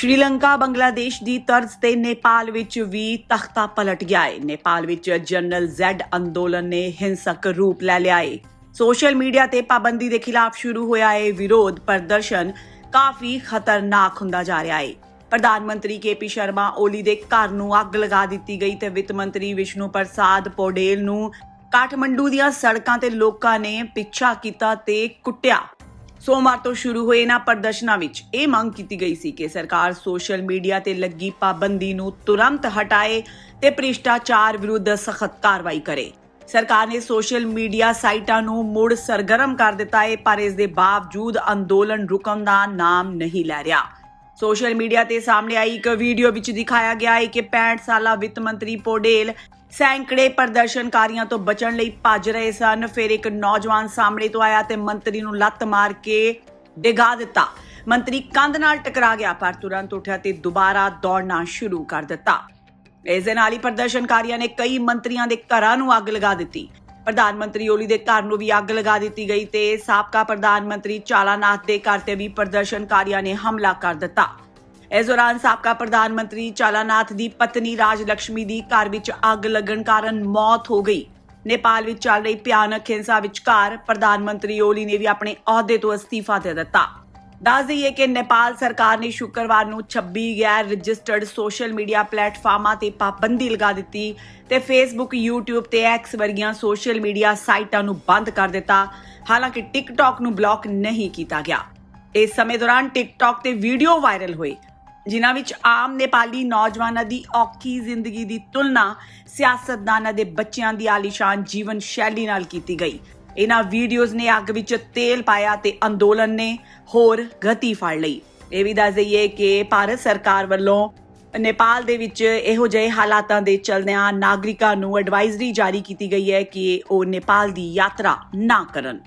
ਸ਼੍ਰੀਲੰਕਾ, ਬੰਗਲਾਦੇਸ਼ ਦੀ ਤਰਜ਼ ਤੇ ਨੇਪਾਲ ਵਿੱਚ ਵੀ ਤਖਤਾ ਪਲਟ ਗਿਆ ਹੈ ਨੇਪਾਲ ਵਿੱਚ ਜਨਰਲ ਜ਼ੈਡ ਅੰਦੋਲਨ ਨੇ ਹਿੰਸਕ ਰੂਪ ਲੈ ਲਿਆ ਹੈ ਸੋਸ਼ਲ ਮੀਡੀਆ ਤੇ ਪਾਬੰਦੀ ਦੇ ਖਿਲਾਫ ਸ਼ੁਰੂ ਹੋਇਆ ਇਹ ਵਿਰੋਧ ਪ੍ਰਦਰਸ਼ਨ। ਕਾਫੀ ਖਤਰਨਾਕ ਹੁੰਦਾ ਜਾ ਰਿਹਾ ਹੈ ਪ੍ਰਧਾਨ ਮੰਤਰੀ ਕੇਪੀ ਸ਼ਰਮਾ ਓਲੀ ਦੇ ਘਰ ਨੂੰ ਅੱਗ ਲਗਾ ਦਿੱਤੀ ਗਈ ਤੇ ਵਿੱਤ ਮੰਤਰੀ ਵਿਸ਼ਨੂੰ ਪ੍ਰਸਾਦ ਪੋਡੇਲ ਨੂੰ ਕਾਠਮੰਡੂ ਦੀਆਂ ਸੜਕਾਂ ਤੇ ਲੋਕਾਂ ਨੇ ਪਿੱਛਾ ਕੀਤਾ ਤੇ ਕੁੱਟਿਆ। ਸੋਮਵਾਰ ਤੋਂ ਸ਼ੁਰੂ ਹੋਏ ਇਹਨਾਂ ਪ੍ਰਦਰਸ਼ਨਾਂ ਵਿੱਚ ਇਹ ਮੰਗ ਕੀਤੀ ਗਈ ਸੀ ਕਿ ਸਰਕਾਰ ਸੋਸ਼ਲ ਮੀਡੀਆ ਤੇ ਲੱਗੀ ਪਾਬੰਦੀ ਨੂੰ ਤੁਰੰਤ ਹਟਾਏ ਤੇ ਭ੍ਰਿਸ਼ਟਾਚਾਰ ਵਿਰੁੱਧ ਸਖਤ ਕਾਰਵਾਈ ਕਰੇ। ਸਰਕਾਰ ਨੇ ਸੋਸ਼ਲ ਮੀਡੀਆ ਸਾਈਟਾਂ ਨੂੰ ਮੁੜ ਸਰਗਰਮ ਕਰ ਦਿੱਤਾ ਹੈ ਪਰ ਇਸ ਦੇ ਬਾਵਜੂਦ ਅੰਦੋਲਨ ਰੁਕਣ ਦਾ ਨਾਮ ਨਹੀਂ ਲੈ ਰਿਹਾ। ਸੋਸ਼ਲ ਮੀਡੀਆ ਤੇ ਸਾਹਮਣੇ ਆਈ ਇੱਕ ਵੀਡੀਓ ਵਿੱਚ ਦਿਖਾਇਆ ਗਿਆ ਹੈ ਕਿ 65 ਸਾਲਾ ਵਿੱਤ ਮੰਤਰੀ ਪੋਡੇਲ ਸੈਂਕੜੇ ਪ੍ਰਦਰਸ਼ਨਕਾਰੀਆਂ ਤੋਂ ਬਚਣ ਲਈ ਭੱਜ ਰਹੇ ਸਨ। ਫਿਰ ਇੱਕ ਨੌਜਵਾਨ ਸਾਹਮਣੇ ਤੋਂ ਆਇਆ ਤੇ ਮੰਤਰੀ ਨੂੰ ਲੱਤ ਮਾਰ ਕੇ ਡਿਗਾ ਦਿੱਤਾ। ਮੰਤਰੀ ਕੰਧ ਨਾਲ ਟਕਰਾ ਗਿਆ, ਪਰ ਤੁਰੰਤ ਉੱਠਿਆ ਤੇ ਦੁਬਾਰਾ ਦੌੜਨਾ ਸ਼ੁਰੂ ਕਰ ਦਿੱਤਾ। ਇਸ ਦੇ ਨਾਲ ਹੀ ਪ੍ਰਦਰਸ਼ਨਕਾਰੀਆਂ ਨੇ ਕਈ ਮੰਤਰੀਆਂ ਦੇ ਘਰਾਂ ਨੂੰ ਅੱਗ ਲਗਾ ਦਿੱਤੀ। ਪ੍ਰਧਾਨ ਮੰਤਰੀ ਓਲੀ ਦੇ ਘਰ ਨੂੰ ਵੀ ਅੱਗ ਲਗਾ ਦਿੱਤੀ ਗਈ ਤੇ ਸਾਬਕਾ ਪ੍ਰਧਾਨ ਮੰਤਰੀ ਚਾਲਾਨਾਥ ਦੇ ਘਰ ਤੇ ਵੀ ਪ੍ਰਦਰਸ਼ਨਕਾਰੀਆਂ ਨੇ ਹਮਲਾ ਕਰ ਦਿੱਤਾ। ਇਸ ਦੌਰਾਨ ਸਾਬਕਾ ਪ੍ਰਧਾਨ ਮੰਤਰੀ ਚਾਲਾਨਾਥ ਦੀ ਪਤਨੀ ਰਾਜ ਲక్ష్ਮੀ ਦੀ ਘਰ ਵਿੱਚ ਅੱਗ ਲੱਗਣ ਕਾਰਨ ਮੌਤ ਹੋ ਗਈ। ਨੇਪਾਲ ਵਿੱਚ ਚੱਲ ਰਹੀ ਭਿਆਨਕ ਹਿੰਸਾ ਵਿਚਕਾਰ ਪ੍ਰਧਾਨ ਮੰਤਰੀ ਓਲੀ ਨੇ ਵੀ ਆਪਣੇ ਅਹੁਦੇ ਤੋਂ ਅਸਤੀਫਾ ਦੇ ਦਿੱਤਾ। ਦੱਸ ਦਈਏ ਕਿ ਨੇਪਾਲ ਸਰਕਾਰ ਨੇ ਸ਼ੁੱਕਰਵਾਰ ਨੂੰ 26 ਗੈਰ ਰਜਿਸਟਰਡ ਸੋਸ਼ਲ ਮੀਡੀਆ ਪਲੇਟਫਾਰਮਾਂ ਤੇ ਪਾਬੰਦੀ ਲਗਾ ਦਿੱਤੀ ਤੇ ਫੇਸਬੁੱਕ YouTube ਤੇ X ਵਰਗੀਆਂ ਸੋਸ਼ਲ ਮੀਡੀਆ ਸਾਈਟਾਂ ਨੂੰ ਬੰਦ ਕਰ ਦਿੱਤਾ। ਹਾਲਾਂਕਿ TikTok ਨੂੰ ਬਲੌਕ ਨਹੀਂ ਕੀਤਾ ਗਿਆ। ਇਸ ਸਮੇਂ ਦੌਰਾਨ TikTok ਤੇ ਵੀਡੀਓ ਵਾਇਰਲ ਹੋਏ। ਜਿਨ੍ਹਾਂ ਵਿੱਚ ਆਮ ਨੇਪਾਲੀ ਨੌਜਵਾਨਾਂ ਦੀ ਔਖੀ ਜ਼ਿੰਦਗੀ ਦੀ ਤੁਲਨਾ ਸਿਆਸਤਦਾਨਾਂ ਦੇ ਬੱਚਿਆਂ ਦੀ ਆਲੀਸ਼ਾਨ ਜੀਵਨ ਸ਼ੈਲੀ ਨਾਲ ਕੀਤੀ ਗਈ। ਇਹਨਾਂ ਵੀਡੀਓਜ਼ ਨੇ ਅੱਗ ਵਿੱਚ ਤੇਲ ਪਾਇਆ ਤੇ ਅੰਦੋਲਨ ਨੇ ਹੋਰ ਗਤੀ ਫੜ ਲਈ। ਇਹ ਵੀ ਦੱਸ ਦਈਏ ਕਿ ਭਾਰਤ ਸਰਕਾਰ ਵੱਲੋਂ ਨੇਪਾਲ ਦੇ ਵਿੱਚ ਇਹੋ ਜਿਹੇ ਹਾਲਾਤਾਂ ਦੇ ਚਲਦਿਆਂ ਨਾਗਰਿਕਾਂ ਨੂੰ ਐਡਵਾਈਜ਼ਰੀ ਜਾਰੀ ਕੀਤੀ ਗਈ ਹੈ ਕਿ ਉਹ ਨੇਪਾਲ ਦੀ ਯਾਤਰਾ ਨਾ ਕਰਨ।